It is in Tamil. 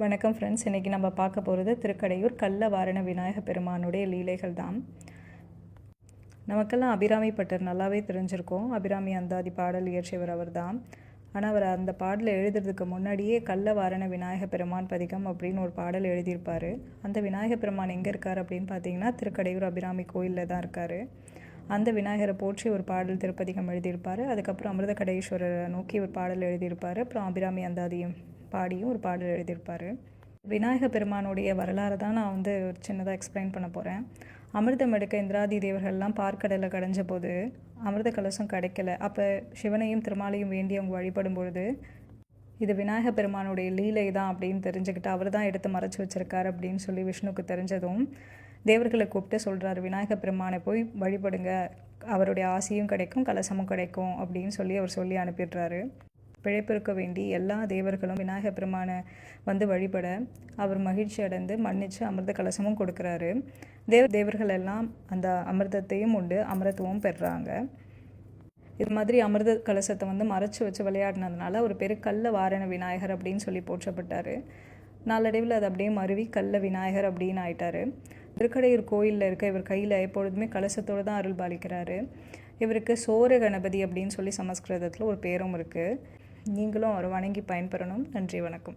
வணக்கம் ஃப்ரெண்ட்ஸ் இன்றைக்கி நம்ம பார்க்க போகிறது திருக்கடையூர் கல்ல வாரண விநாயக பெருமானுடைய லீலைகள் தான். நமக்கெல்லாம் அபிராமி பட்டர் நல்லாவே தெரிஞ்சிருக்கோம். அபிராமி அந்தாதி பாடல் இயற்றியவர் அவர் தான் ஆனால் அவர் அந்த பாடலை எழுதுறதுக்கு முன்னாடியே கள்ளவாரண வாரண விநாயக பெருமான் பதிகம் அப்படின்னு ஒரு பாடல் எழுதியிருப்பார். அந்த விநாயக பெருமான் எங்கே இருக்கார் அப்படின்னு பார்த்தீங்கன்னா திருக்கடையூர் அபிராமி கோயிலில் தான் இருக்கார். அந்த விநாயகரை போற்றி ஒரு பாடல் திருப்பதிகம் எழுதியிருப்பார். அதுக்கப்புறம் அமிர்த கடேஸ்வரரை நோக்கி ஒரு பாடல் எழுதியிருப்பார். அப்புறம் அபிராமி அந்தாதியும் பாடியும் ஒரு பாடல் எழுதியிருப்பார். விநாயக பெருமானுடைய வரலாறு தான் நான் வந்து ஒரு சின்னதாக எக்ஸ்பிளைன் பண்ண போகிறேன் அமிர்தம் எடுக்க இந்திராதி தேவர்கள்லாம் பார்க்கடலை கடைஞ்ச போது அமிர்த கலசம் கிடைக்கல. அப்போ சிவனையும் திருமாலையும் வேண்டி அவங்க வழிபடும் பொழுது இது விநாயக பெருமானுடைய லீலை தான் அப்படின்னு தெரிஞ்சுக்கிட்டு அவர் தான் எடுத்து மறைச்சி வச்சிருக்காரு அப்படின்னு சொல்லி விஷ்ணுக்கு தெரிஞ்சதும் தேவர்களை கூப்பிட்டு சொல்கிறாரு விநாயக பெருமானை போய் வழிபடுங்க. அவருடைய ஆசையும் கிடைக்கும் கலசமும் கிடைக்கும் அப்படின்னு சொல்லி அவர் சொல்லி அனுப்பிடுறாரு. பிழைப்பிருக்க வேண்டி எல்லா தேவர்களும் விநாயக பெருமானை வந்து வழிபட அவர் மகிழ்ச்சி அடைந்து மன்னிச்சு அமிர்த கலசமும் கொடுக்குறாரு. தேவ தேவர்கள் எல்லாம் அந்த அமிர்தத்தையும் உண்டு அமிர்தமும் பெறுறாங்க இது மாதிரி அமிர்த கலசத்தை வந்து மறைச்சு வச்சு விளையாடினதுனால ஒரு பெரு கல்ல வாரண விநாயகர் அப்படின்னு சொல்லி போற்றப்பட்டார். நாளடைவில் அது அப்படியே மருவி கல்ல விநாயகர் அப்படின்னு ஆயிட்டாரு. திருக்கடையூர் கோயிலில் இருக்க இவர் கையில் எப்பொழுதுமே கலசத்தோடு தான் அருள் பாலிக்கிறாரு. இவருக்கு சோர கணபதி அப்படின்னு சொல்லி சமஸ்கிருதத்தில் ஒரு பேரும் இருக்குது நீங்களும் அவரை வணங்கி பயன்பெறணும். நன்றி வணக்கம்.